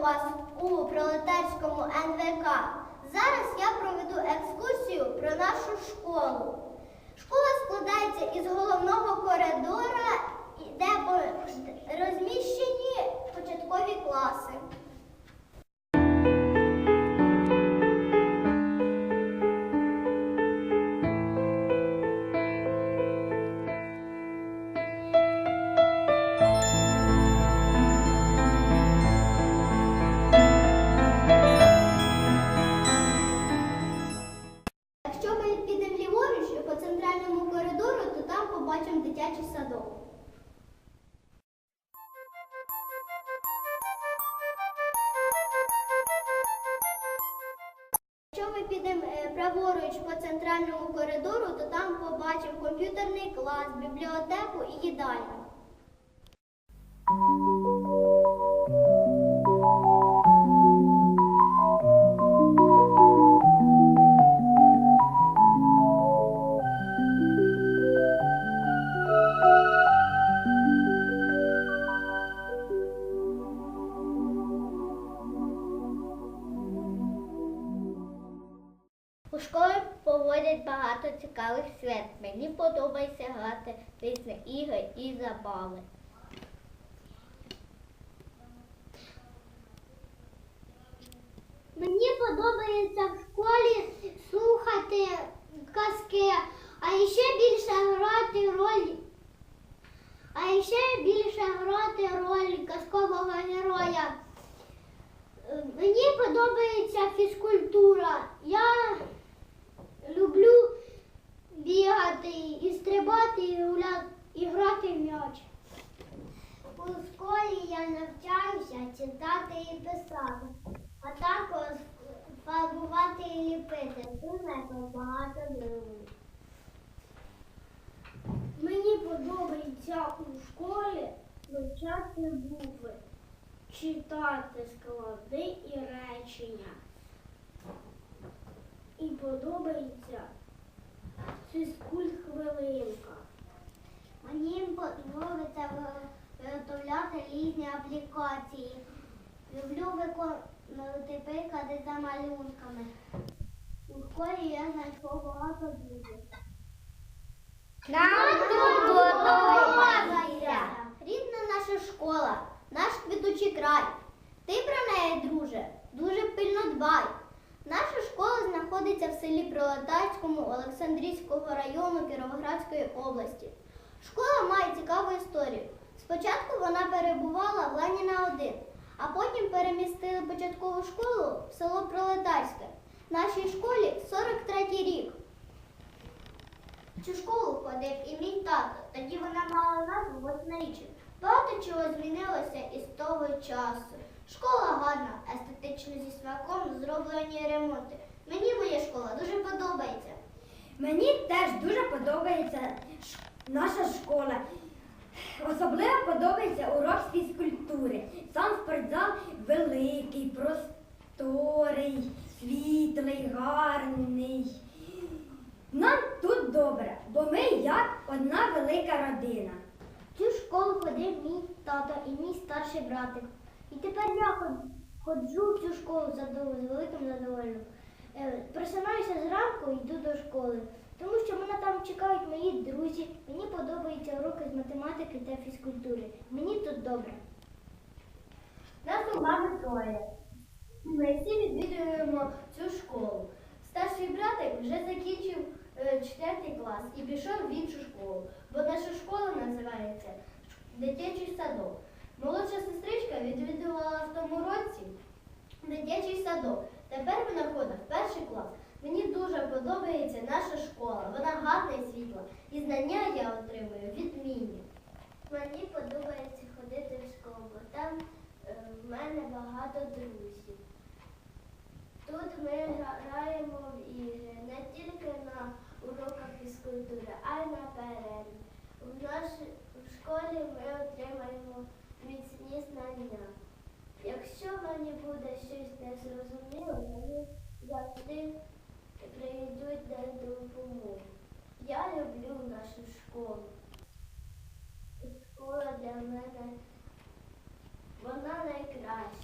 Вас у пролетарському НВК. Зараз я проведу екскурсію про нашу школу. Школа складається із головного коридора, ми підемо е, праворуч по центральному коридору, то там побачимо комп'ютерний клас, бібліотеку і їдальню. У школі проводять багато цікавих свят. Мені подобається грати різні ігри і забави. Мені подобається в школі слухати казки, а ще більше грати роль. А ще більше грати роль казкового героя. Мені подобається фізкультура. Я люблю бігати і стрибати, і, гуляти, і грати в м'яч. У школі я навчаюся читати і писати, а також фарбувати і ліпити. Дуже багато друзів. Мені подобається у школі вивчати букви, читати склади і речення. І подобається фізкульт хвилинка. Мені подобається виготовляти різні аплікації. Люблю виконувати приклади за малюнками. У школі я знайшов багато друзів. Нам тут подобається. Рідна наша школа, наш квітучий край. Ти про неї, друже, дуже пильно дбай. Знаходиться в селі Пролетарському Олександрійського району Кіровоградської області. Школа має цікаву історію. Спочатку вона перебувала в Леніна 1, а потім перемістили початкову школу в село Пролетарське. Нашій школі 43 рік. В цю школу ходив і мій тато. Тоді вона мала назву восьмиріччя. Багато чого змінилося із того часу. Школа гарна, естетично зі смаком зроблені ремонти. Мені моя школа дуже подобається. Мені теж дуже подобається наша школа. Особливо подобається урок з фізкультури. Сам спортзал великий, просторий, світлий, гарний. Нам тут добре, бо ми як одна велика родина. В цю школу ходив мій тато і мій старший братик. І тепер я ходжу в цю школу з великим задоволенням. Е, Просинаюся зранку і йду до школи, тому що мене там чекають мої друзі. Мені подобаються уроки з математики та фізкультури. Мені тут добре. Нас у мами троє. Ми всі відвідуємо цю школу. Старший братик вже закінчив е, четвертий клас і пішов в іншу школу, бо наша школа називається дитячий садок. Молодша сестричка відвідувала в тому році дитячий садок. Тепер вона ходить в перший клас. Мені дуже подобається наша школа. Вона гарна і світла. І знання я отримую відмінні. Мені подобається ходити в школу, бо там е, в мене багато друзів. Тут ми граємо в ігри не тільки на уроках фізкультури, а й на перерві. В нашій в школі ми отримаємо міцні знання. Якщо мені буде щось незрозуміло, мені завжди прийдуть на допомогу. Я люблю нашу школу. Школа для мене вона найкраща.